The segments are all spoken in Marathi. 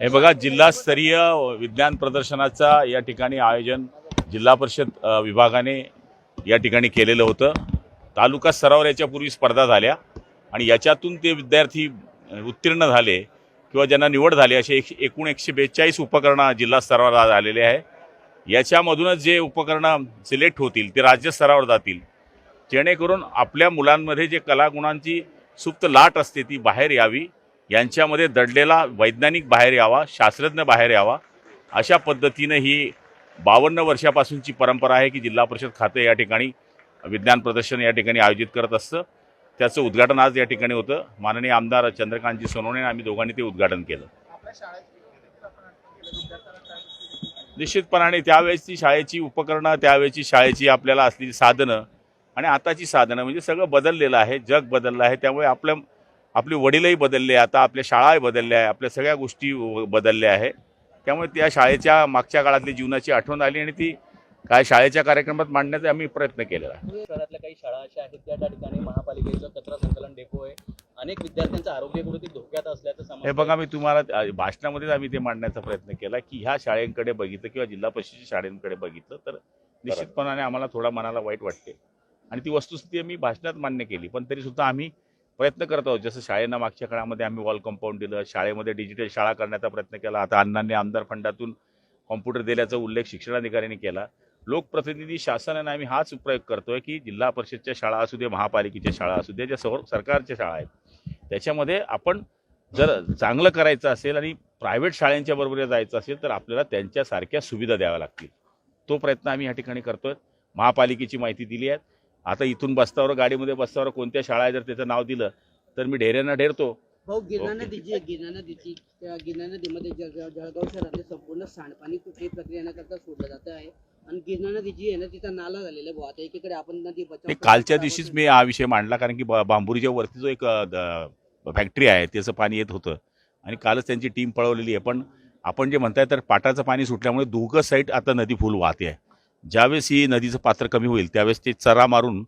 हे बघा जिल्हास्तरीय विज्ञान प्रदर्शनाचा या ठिकाणी आयोजन जिल्हा परिषद विभागाने या ठिकाणी केलेलं होतं. तालुका स्तरावर याच्यापूर्वी स्पर्धा झाल्या आणि याच्यातून ते विद्यार्थी उत्तीर्ण झाले किंवा ज्यांना निवड झाली असे एक एकूण एकशे बेचाळीस उपकरणं जिल्हा स्तरावर आलेले आहे याच्यामधूनच जे उपकरणं सिलेक्ट होतील ते राज्यस्तरावर जातील. जेणेकरून आपल्या मुलांमध्ये जे कलागुणांची सुप्त लाट असते ती बाहेर यावी. यांच्यामध्ये दडलेला वैज्ञानिक बाहेर यावा शास्त्रज्ञ बाहेर यावा अशा पद्धतीनं ही बावन्न वर्षापासूनची परंपरा आहे की जिल्हा परिषद खाते या ठिकाणी विज्ञान प्रदर्शन या ठिकाणी आयोजित करत असतं. त्याचं उद्घाटन आज या ठिकाणी होतं. माननीय आमदार चंद्रकांतजी सोनवणे आम्ही दोघांनी ते उद्घाटन केलं. निश्चितपणाने त्यावेळेसची शाळेची उपकरणं त्यावेळेची शाळेची आपल्याला असलेली साधनं आणि आताची साधनं म्हणजे सगळं बदललेलं आहे. जग बदललं आहे. त्यामुळे आपल्या आपले वडीलही बदलले आता आपल्या शाळाही बदलल्या आहे आपल्या सगळ्या गोष्टी बदलल्या आहे. त्यामुळे त्या शाळेच्या मागच्या काळातली जीवनाची आठवण आली आणि ती काय शाळेच्या कार्यक्रमात मांडण्याचा आम्ही प्रयत्न केलेला आहे. शहरातल्या काही शाळा अशा आहेत त्या त्या ठिकाणी महापालिकेचं कचरा संकलन डेपो आहे. अनेक विद्यार्थ्यांचं आरोग्य कुठे धोक्यात असल्याचं हे. बघा मी तुम्हाला भाषणामध्येच आम्ही ते मांडण्याचा प्रयत्न केला की ह्या शाळेंकडे बघितलं किंवा जिल्हा परिषदेच्या शाळेंकडे बघितलं तर निश्चितपणाने आम्हाला थोडा मनाला वाईट वाटते. आणि ती वस्तुस्थिती मी भाषणात मान्य केली पण तरी सुद्धा आम्ही प्रयत्न करत आहोत. जसं शाळेना मागच्या काळामध्ये आम्ही वॉल कंपाऊंड दिलं शाळेमध्ये डिजिटल शाळा करण्याचा प्रयत्न केला. आता अण्णांनी आमदार फंडातून कॉम्प्युटर दिल्याचा उल्लेख शिक्षणाधिकाऱ्यांनी केला. लोकप्रतिनिधी शासनाने आम्ही हाच प्रयोग करतोय की जिल्हा परिषदच्या शाळा असू दे महापालिकेच्या शाळा असू दे ज्या सर सरकारच्या शाळा आहेत. त्याच्यामध्ये आपण जर चांगलं करायचं असेल आणि प्रायव्हेट शाळांच्या बरोबर जायचं असेल तर आपल्याला त्यांच्यासारख्या सुविधा द्याव्या लागतील. तो प्रयत्न आम्ही या ठिकाणी करतोय. महापालिकेची माहिती दिली आहे. आता इथून बसतावर गाडीमध्ये बसतावर कोणत्या शाळा आहे जर त्याचं नाव दिलं तर मी ढेऱ्यांना ढेरतो. भाऊ गिरणा ओके. नदीची गिरणा नदीची त्या गिरणा नदीमध्ये जळगाव जळगाव शहरातले संपूर्ण सांडपाणी कुठेही प्रक्रिया न करता सोडलं जात आहे. आणि गिरणा आहे ना तिचा नाला झालेला आहे भाऊ. आता एकीकडे आपण नदी बचाव ते करतो, कालच्या दिवशीच मी हा विषय मांडला कारण की बा- बांबुरीच्या वरती जो एक फॅक्टरी आहे त्याचं पाणी येत होतं. आणि कालच त्यांची टीम पळवलेली आहे. पण आपण जे म्हणताय तर पाटाचं पाणी सुटल्यामुळे दोघं साईड आता नदी फुल वाहते आहे. ज्यावेळेस ही नदीचं पात्र कमी होईल त्यावेळेस ते चरा मारून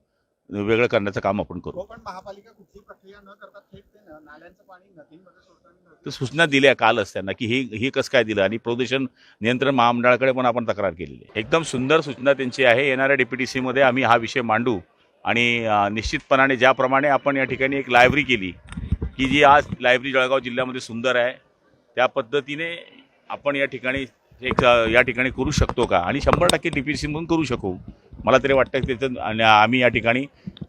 वेगळं करण्याचं काम आपण करू. कोकण महापालिका कुठली प्रक्रिया न करता थेट ते न- नाल्यांचं पाणी नदीमध्ये सोडताना तर सूचना दिल्या कालच त्यांना की हे हे कसं काय दिलं आणि प्रदूषण नियंत्रण महामंडळाकडे पण आपण तक्रार केलेली आहे. एकदम सुंदर सूचना त्यांची आहे. येणाऱ्या डीपीटी सीमध्ये आम्ही हा विषय मांडू आणि अं, निश्चितपणाने ज्याप्रमाणे आपण या ठिकाणी एक लायब्ररी केली की जी आज लायब्ररी जळगाव जिल्ह्यामध्ये सुंदर आहे त्या पद्धतीने आपण या ठिकाणी एक या ठिकाणी करू शकतो का? आणि शंभर टक्के डी पी सीमधून करू शकू. मला तरी वाटतं की त्याचं आणि आम्ही या ठिकाणी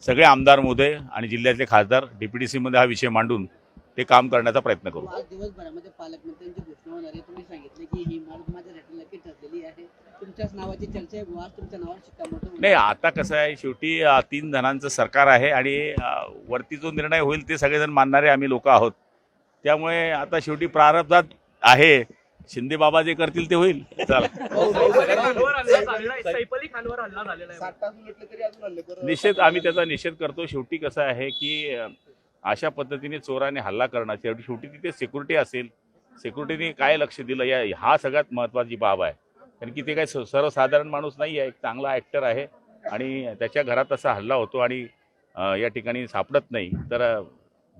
सगळे आमदार मोदय आणि जिल्ह्यातले खासदार डी पी टी सीमध्ये हा विषय मांडून ते काम करण्याचा प्रयत्न करू. दिवसभरामध्ये पालकमंत्र्यांची घोषणा होणार आहे. तुम्ही सांगितलं की ही नक्की ठरलेली आहे. तुमच्याच नावाची चर्चा आहे. बुवा आज तुमच्या नावावर शिक्कामोर्तब नाही आता कसं आहे शेवटी तीन जणांचं सरकार आहे आणि वरती जो निर्णय होईल ते सगळेजण मानणारे आम्ही लोक आहोत. त्यामुळे आता शेवटी प्रारब्धात आहे. शिंदे बाबा जे करतील ते होईल. चला. निषेध आम्ही त्याचा निषेध करतो. शेवटी कसं आहे की अशा पद्धतीने चोराने हल्ला करणं शेवटी शेवटी तिथे सिक्युरिटी असेल. सिक्युरिटीने काय लक्ष दिलं? या हा सगळ्यात महत्त्वाची बाब आहे. कारण की ते काय स- सर्वसाधारण माणूस नाही आहे. एक चांगला ॲक्टर आहे. आणि त्याच्या घरात असा हल्ला होतो आणि या ठिकाणी सापडत नाही. तर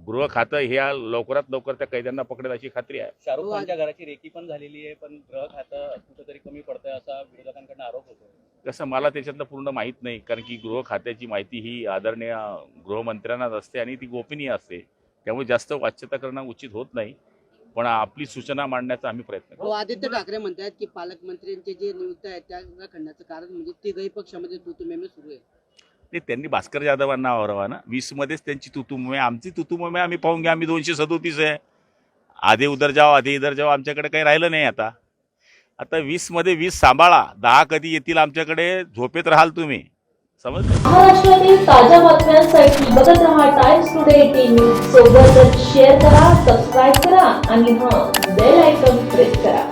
गृह खातं ह्या लवकरात लवकर त्या कैद्यांना पकडेल अशी खात्री आहे. शाहरुख खानच्या घराची रेकी पण झालेली आहे पण ग्रह खातं कुठेतरी कमी पडतंय असा विरोधकांकडून आरोप होतो कसं मला त्याच्यातलं पूर्ण माहीत नाही कारण की गृह खात्याची माहिती ही आदरणीय गृहमंत्र्यांनाच असते आणि ती गोपनीय असते. त्यामुळे जास्त वाच्यता करणं उचित होत नाही पण आपली सूचना मांडण्याचा आम्ही प्रयत्न करू भाऊ आदित्य ठाकरे म्हणतात की पालकमंत्र्यांचे जे नियुक्त आहेत त्या खंडाचं कारण म्हणजे तिघही पक्षामध्ये तुतुमेमे सुरू आहे. ते त्यांनी भास्कर जाधवांना आवरावा ना वीसमध्येच त्यांची तुतुमय आमची तुतुमय आम्ही पाहून घ्या आम्ही दोनशे सदोतीस आहे. आधे उदर जाव आधे इधर जाव आमच्याकडे काही राहिलं नाही आता. आता वीसमध्ये वीस सांभाळा. दहा कधी येतील आमच्याकडे झोपेत राहाल तुम्ही. समजलं? महाराष्ट्रातील ताज्या बातम्यांसाठी बघत रहा टाइम्स टुडे टीव्ही सोबतच शेअर करा सबस्क्राईब करा आणि हां बेल आयकॉन प्रेस करा.